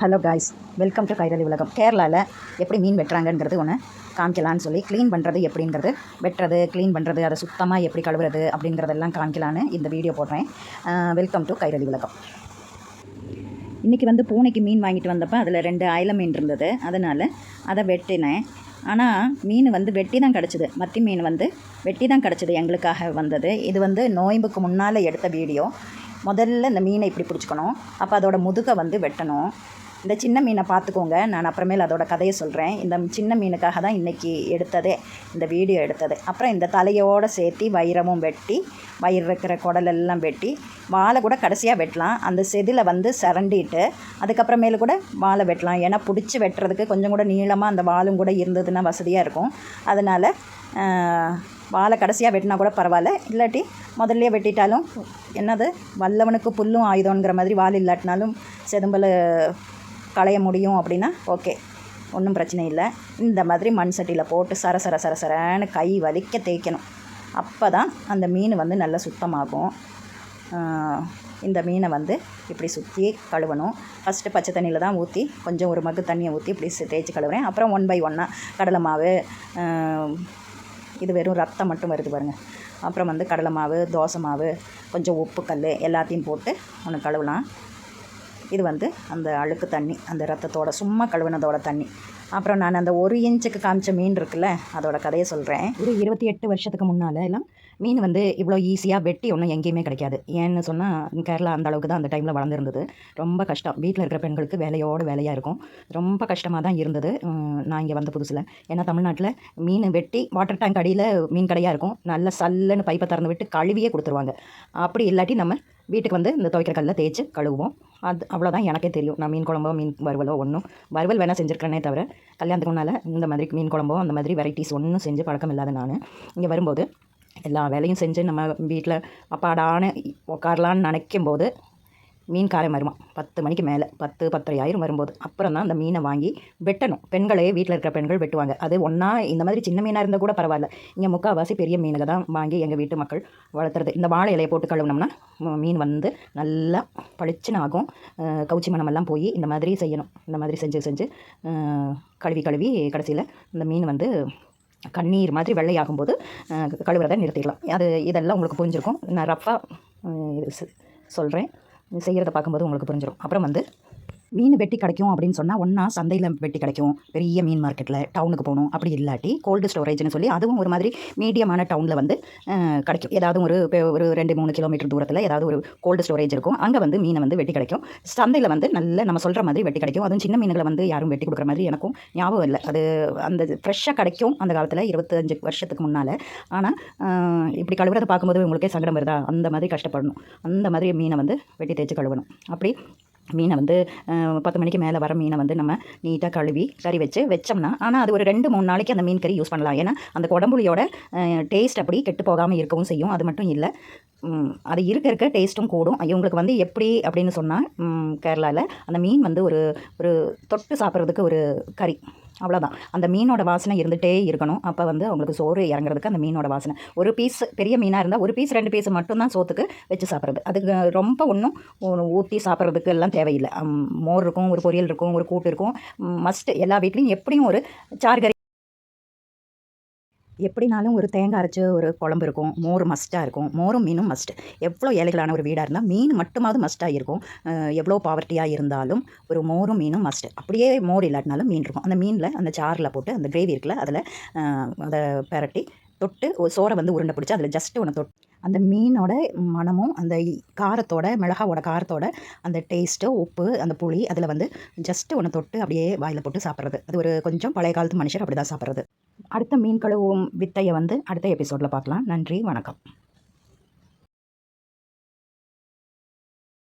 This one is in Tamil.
Hello guys welcome to Kairali உலகம் கேரளாவில் எப்படி மீன் வெட்டுறாங்கங்கிறது ஒன்று காமிக்கலான்னு சொல்லி க்ளீன் பண்ணுறது எப்படிங்கிறது வெட்டுறது க்ளீன் பண்ணுறது அதை சுத்தமாக எப்படி கழுவுறது அப்படிங்கிறதெல்லாம் காமிக்கலான்னு இந்த வீடியோ போடுறேன். வெல்கம் டு கைரளி உலகம் இன்றைக்கி வந்து பூனைக்கு மீன் வாங்கிட்டு வந்தப்போ அதில் ரெண்டு அயல மீன் இருந்தது. அதனால் அதை வெட்டினேன். ஆனால் மீன் வந்து வெட்டி தான் கிடச்சிது. மத்தி மீன் வந்து வெட்டி தான் கிடச்சிது எங்களுக்காக வந்தது. இது வந்து நோயம்புக்கு முன்னால் எடுத்த வீடியோ முதல்ல இந்த மீனை இப்படி பிடிச்சிக்கணும். அப்போ அதோட முதுகை வந்து வெட்டணும். இந்த சின்ன மீனை பார்த்துக்கோங்க. நான் அப்புறமேல அதோட கதையை சொல்கிறேன் இந்த சின்ன மீனுக்காக தான் இன்றைக்கி எடுத்ததே இந்த வீடியோ எடுத்தது. அப்புறம் இந்த தலையோடு சேர்த்து வைரமும் வெட்டி வயிறு இருக்கிற குடலெல்லாம் வெட்டி வாழை கூட கடைசியாக வெட்டலாம். அந்த செதில் வந்து சரண்டிட்டு அதுக்கப்புறமேலு கூட வாழை வெட்டலாம். ஏன்னா பிடிச்சி வெட்டுறதுக்கு கொஞ்சம் கூட நீளமாக அந்த வாழும் கூட இருந்ததுன்னா வசதியாக இருக்கும். அதனால் வாழை கடைசியாக வெட்டினா கூட பரவாயில்ல. இல்லாட்டி முதல்லையே வெட்டிட்டாலும் என்னது வல்லவனுக்கு புல்லும் ஆயுதங்கிற மாதிரி வால் இல்லாட்டினாலும் செதும்பல் களைய முடியும் அப்படின்னா ஓகே. ஒன்றும் பிரச்சனை இல்லை. இந்த மாதிரி மண் சட்டியில் போட்டு சர சர சர சரன்னு கை வலிக்க தேய்க்கணும். அப்போ தான் அந்த மீன் வந்து நல்லா சுத்தமாகும். இந்த மீனை வந்து இப்படி சுற்றி கழுவணும். ஃபஸ்ட்டு பச்சை தண்ணியில் தான் ஊற்றி கொஞ்சம் ஒரு மக்கு தண்ணியை ஊற்றி இப்படி தேய்ச்சி கழுவுறேன். அப்புறம் ஒன் பை ஒன்னாக கடலை மாவு இது வெறும் ரத்தம் மட்டும் வருது பாருங்கள் அப்புறம் வந்து கடலை மாவு தோசை மாவு கொஞ்சம் உப்பு கல் எல்லாத்தையும் போட்டு ஒன்று கழுவலாம். இது வந்து அந்த அழுக்கு தண்ணி அந்த ரத்தத்தோட சும்மா கழுவினதோட தண்ணி. அப்புறம் நான் அந்த ஒரு இன்ச்சுக்கு காமிச்ச மீன் இருக்குல்ல அதோட கதையை சொல்கிறேன் ஒரு இருபத்தி எட்டு வருஷத்துக்கு முன்னால் எல்லாம் மீன் வந்து இவ்வளோ ஈஸியாக வெட்டி ஒன்றும் எங்கேயுமே கிடைக்காது. ஏன்னு சொன்னால் கேரளா அந்த அளவுக்கு தான் அந்த டைமில் வளர்ந்துருந்தது. ரொம்ப கஷ்டம். வீட்டில் இருக்கிற பெண்களுக்கு வேலையோடு வேலையாக இருக்கும். ரொம்ப கஷ்டமாக தான் இருந்தது. நான் இங்கே வந்த புதுசில். ஏன்னா தமிழ்நாட்டில் மீன் வெட்டி வாட்டர் டேங்க் அடியில் மீன் கடையாக இருக்கும். நல்ல சல்லுன்னு பைப்பை திறந்து விட்டு கழுவியே கொடுத்துருவாங்க. அப்படி இல்லாட்டி நம்ம வீட்டுக்கு வந்து இந்த துவைக்கிற கல்லில் தேய்ச்சி கழுவுவோம். அது அவ்வளோதான் எனக்கே தெரியும். நான் மீன் குழம்போ மீன் வறுவலோ ஒன்றும் வறுவல் வேணால் செஞ்சுருக்கிறேனே தவிர கல்யாணத்துக்கு முன்னால் இந்த மாதிரி மீன் குழம்போ அந்த மாதிரி வெரைட்டிஸ் ஒன்றும் செஞ்சு பழக்கம் இல்லாத நான். இங்கே வரும்போது எல்லா வேலையும் செஞ்சு நம்ம வீட்டில் அப்பாடான உட்காரலான்னு நினைக்கும் போது மீன் காரம் வருமா பத்து மணிக்கு மேலே பத்து பத்தரை ஆயிரம் வரும்போது. அப்புறம் தான் அந்த மீனை வாங்கி வெட்டணும். பெண்களே வீட்டில் இருக்கிற பெண்கள் வெட்டுவாங்க. அது ஒன்றா இந்த மாதிரி சின்ன மீனாக இருந்தால் கூட பரவாயில்ல. இங்கே முக்கால்வாசி பெரிய மீனுக தான் வாங்கி எங்கள் வீட்டு மக்கள் வளர்த்துறது. இந்த வாழை இலையை போட்டு கழுவுனோம்னா மீன் வந்து நல்லா பளிச்சுன்னு ஆகும். கவுச்சி மனமெல்லாம் போய் இந்த மாதிரி செய்யணும். இந்த மாதிரி செஞ்சு செஞ்சு கழுவி கழுவி கடைசியில் இந்த மீன் வந்து கண்ணீர் மாதிரி வெள்ளையாகும்போது கழுவுறதை நிறுத்திடலாம். அது இதெல்லாம் உங்களுக்கு புரிஞ்சிருக்கும். நான் ரஃபாக சொல்கிறேன் செய்கிறத பார்க்கும்போது உங்களுக்கு புரிஞ்சிடும் அப்புறம் வந்து மீன் வெட்டி கிடைக்கும் அப்படின்னு சொன்னால் ஒன்றா சந்தையில் வெட்டி கிடைக்கும். பெரிய மீன் மார்க்கெட்டில் டவுனுக்கு போகணும். அப்படி இல்லாட்டி கோல்டு ஸ்டோரேஜ்னு சொல்லி அதுவும் ஒரு மாதிரி மீடியமான டவுனில் வந்து கிடைக்கும். ஏதாவது ஒரு ஒரு ரெண்டு மூணு கிலோமீட்டர் தூரத்தில் ஏதாவது ஒரு கோல்டு ஸ்டோரேஜ் இருக்கும். அங்கே வந்து மீனை வந்து வெட்டி கிடைக்கும். சந்தையில் வந்து நல்ல நம்ம சொல்கிற மாதிரி வெட்டி கிடைக்கும். அதுவும் சின்ன மீன்களை வந்து யாரும் வெட்டி கொடுக்குற மாதிரி எனக்கும் ஞாபகம் இல்லை. அது அந்த ஃப்ரெஷ்ஷாக கிடைக்கும் அந்த காலத்தில் இருபத்தஞ்சு வருஷத்துக்கு முன்னால். ஆனால் இப்படி கழுவுறதை பார்க்கும்போது உங்களுக்கே சங்கடம் வருதா? அந்த மாதிரி கஷ்டப்படணும். அந்த மாதிரி மீனை வந்து வெட்டி தேய்ச்சி கழுவணும். அப்படி மீனை வந்து பத்து மணிக்கு மேலே வர மீனை வந்து நம்ம நீட்டாக கழுவி கறி வச்சு வச்சோம்னா ஆனால் அது ஒரு ரெண்டு மூணு நாளைக்கு அந்த மீன் கறி யூஸ் பண்ணலாம். ஏன்னா அந்த குடம்புளியோட டேஸ்ட் அப்படி கெட்டு போகாமல் இருக்கவும் செய்யும். அது மட்டும் இல்லை அது இருக்க இருக்க டேஸ்ட்டும் கூடும். இவங்களுக்கு வந்து எப்படி அப்படின்னு சொன்னால் கேரளாவில் அந்த மீன் வந்து ஒரு ஒரு தொட்டு சாப்பிட்றதுக்கு ஒரு கறி. அவ்வளோதான் அந்த மீனோட வாசனை இருந்துகிட்டே இருக்கணும். அப்போ வந்து அவங்களுக்கு சோறு இறங்குறதுக்கு அந்த மீனோட வாசனை. ஒரு பீஸ் பெரிய மீனாக இருந்தால் ஒரு பீஸ் ரெண்டு பீஸ் மட்டும்தான் சோத்துக்கு வச்சு சாப்பிட்றது. அதுக்கு ரொம்ப ஒன்றும் ஊற்றி சாப்பிட்றதுக்கு எல்லாம் தேவையில்லை. மோர் இருக்கும் ஒரு பொரியல் இருக்கும் ஒரு கூட்டு இருக்கும். மஸ்ட்டு எல்லா வீட்லேயும் எப்படியும் ஒரு சார்கறி எப்படினாலும் ஒரு தேங்காய் அரைச்சி ஒரு குழம்பு இருக்கும். மோர் மஸ்ட்டாக இருக்கும். மோரும் மீனும் மஸ்ட் எவ்வளோ ஏழைகளான ஒரு வீடாக இருந்தால் மீன் மட்டுமாவது மஸ்ட்டாக இருக்கும். எவ்வளோ பாவர்ட்டியாக இருந்தாலும் ஒரு மோரும் மீனும் மஸ்ட் அப்படியே மோர் இல்லாட்டினாலும் மீன் இருக்கும். அந்த மீனில் அந்த சாரில் போட்டு அந்த கிரேவி இருக்குல்ல அதில் அதை பரட்டி தொட்டு ஒரு சோறை வந்து உருண்டை பிடிச்சி அதில் ஜஸ்ட்டு ஒன்று தொட்டு அந்த மீனோட மனமும் அந்த காரத்தோட மிளகாவோட காரத்தோட அந்த டேஸ்ட்டு உப்பு அந்த புளி அதில் வந்து ஜஸ்ட்டு ஒன்று தொட்டு அப்படியே வாயில் போட்டு சாப்பிட்றது. அது ஒரு கொஞ்சம் பழைய காலத்து மனுஷர் அப்படி தான் சாப்பிட்றது. அடுத்த மீன் கழுவும் வித்தையை வந்து அடுத்த எபிசோடில் பார்க்கலாம். நன்றி வணக்கம்.